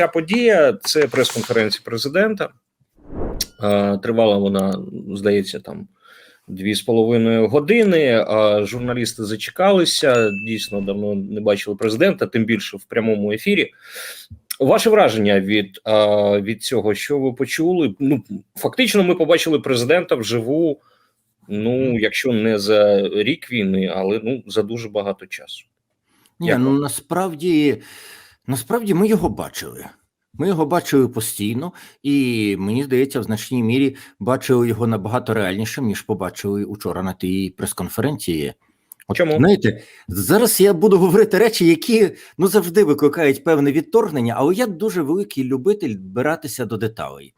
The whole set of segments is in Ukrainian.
ця подія це прес-конференція президента. Е, Тривала вона, здається, там дві з половиною години. Журналісти зачекалися. Дійсно, давно не бачили президента, тим більше в прямому ефірі. Ваше враження від, е, від цього, що ви почули? Ну, фактично, ми побачили президента вживу. Ну, якщо не за рік війни, але ну за дуже багато часу. Ні, ну насправді, насправді ми його бачили. Ми його бачили постійно, і мені здається, в значній мірі бачили його набагато реальнішим, ніж побачили учора на тій прес-конференції. От, Чому? Знаєте, зараз я буду говорити речі, які ну завжди викликають певне відторгнення, але я дуже великий любитель биратися до деталей.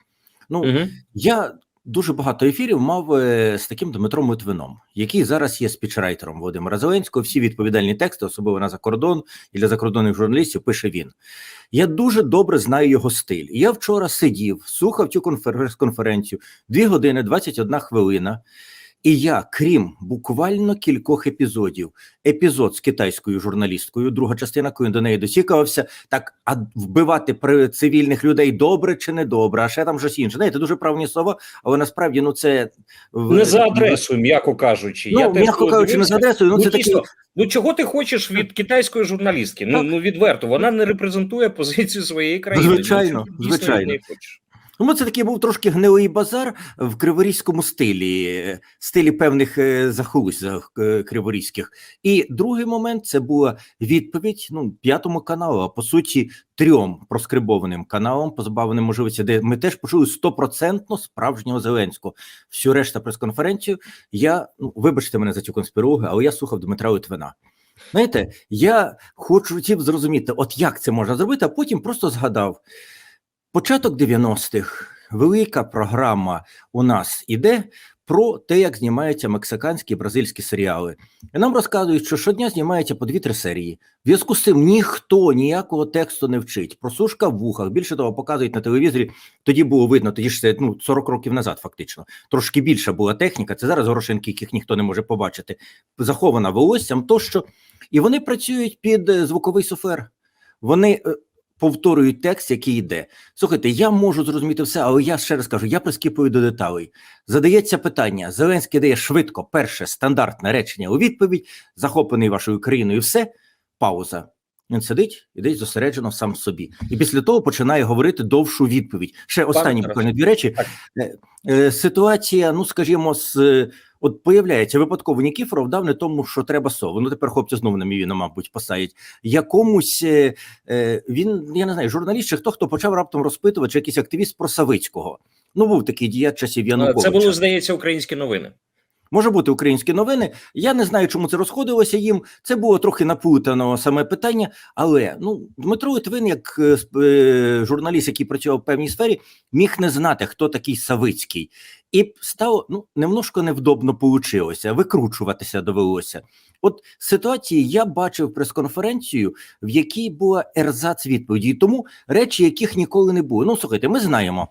Ну, Угу. я дуже багато ефірів мав е, з таким Дмитром Литвином, який зараз є спічрайтером Володимира Зеленського. Всі відповідальні тексти, особливо на закордон і для закордонних журналістів, пише він. Я дуже добре знаю його стиль. Я вчора сидів, слухав цю конфер- конференцію 2 години 21 хвилина. І я, крім буквально кількох епізодів, епізод з китайською журналісткою, друга частина, коли до неї досікався, так а вбивати при цивільних людей добре чи не добре, а ще там щось інше. Знаєте, дуже правні слова, але насправді ну це Не за адресою, м'яко кажучи. Ну, Я м'яко кажучи, не за адресою. Ну, Ну, це дійсно, такі ну чого ти хочеш від китайської журналістки? Ну ну відверто, вона не репрезентує позицію своєї країни. Звичайно, Ну, звичайно. неї хочеш? Ну, це такий був трошки гнилий базар в криворізькому стилі, стилі певних е, захолусь е, криворізьких. І другий момент це була відповідь ну, п'ятому каналу, а по суті, трьом проскрибованим каналам, позбавленим можливості, де ми теж почули стопроцентно справжнього Зеленського. Всю решта прес-конференцію я, ну, вибачте мене за цю конспірологію, але я слухав Дмитра Литвина. Знаєте, я хочу хотів зрозуміти, от як це можна зробити, а потім просто згадав. Початок 90-х велика програма у нас іде про те, як знімаються мексиканські і бразильські серіали. І нам розказують, що щодня знімається по 2-3 серії. В зв'язку з цим ніхто ніякого тексту не вчить. Просушка в вухах. Більше того, показують на телевізорі. Тоді було видно, тоді ж це ну 40 років назад, фактично. Трошки більша була техніка. Це зараз горошинки, яких ніхто не може побачити. Захована волоссям тощо. І вони працюють під е, звуковий суфлер. Вони е, повторюють текст, який йде. Слухайте, я можу зрозуміти все, але я ще раз кажу, я прискіпую до деталей. Задається питання: Зеленський дає швидко перше стандартне речення у відповідь, захоплений вашою країною, все, пауза. Він сидить і десь зосереджено сам собі. І після того починає говорити довшу відповідь. Ще останні буквально дві речі. так. Е, е, Ситуація, ну скажімо, з е, от появляється випадково Нікіфоров дав не тому, що треба сову. Ну тепер хлопці знову на мівіно, мабуть, посадять. Якомусь е, е, він, я не знаю, журналіст чи хто хто почав раптом розпитувати, чи якийсь активіст про Савицького. Ну, був такий діяч часів Януковича. Це було, здається, українські новини. Може бути українські новини. Я не знаю, чому це розходилося їм. Це було трохи наплутано саме питання. Але ну Дмитро Литвин, як е, е, журналіст, який працював в певній сфері, міг не знати, хто такий Савицький, і стало ну немножко невдобно получилося. Викручуватися довелося. От ситуації я бачив прес-конференцію, в якій була ерзац відповіді, тому речі, яких ніколи не було. Ну слухайте, ми знаємо.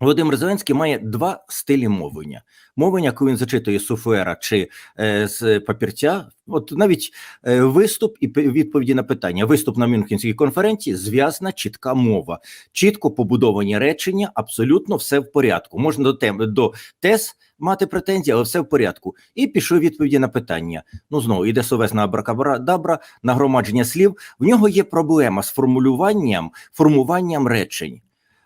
Володимир Зеленський має два стилі мовлення. Мовлення, коли він зачитує суфлера чи е, з папірця, от навіть е, виступ і відповіді на питання. Виступ на Мюнхенській конференції зв'язна, чітка мова, чітко побудовані речення, абсолютно все в порядку. Можна до тем до тез мати претензії, але все в порядку. І пішли відповіді на питання. Ну знову іде словесна абракадабра, нагромадження слів. В нього є проблема з формулюванням, формуванням речень.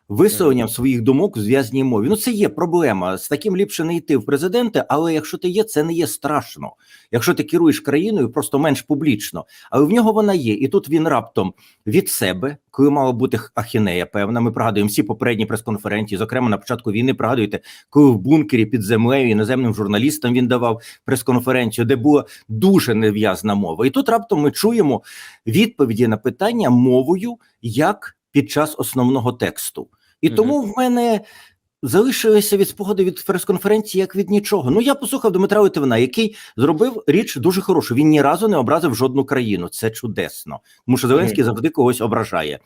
Висловленням своїх думок у зв'язній мові. Ну, це є проблема. З таким ліпше не йти в президенти, але якщо ти є, це не є страшно. Якщо ти керуєш країною, просто менш публічно. Але в нього вона є. І тут він раптом від себе, коли мала бути ахінея, певна. Ми пригадуємо всі попередні прес-конференції, зокрема на початку війни, пригадуєте, коли в бункері під землею іноземним журналістам він давав прес-конференцію, де була дуже нев'язна мова. І тут раптом ми чуємо відповіді на питання мовою, як під час основного тексту. І Мгм. тому в мене залишилися від спогади від прес-конференції як від нічого. Ну я послухав Дмитра Литвина, який зробив річ дуже хорошу. Він ні разу не образив жодну країну. Це чудесно, тому що Зеленський завжди когось ображає.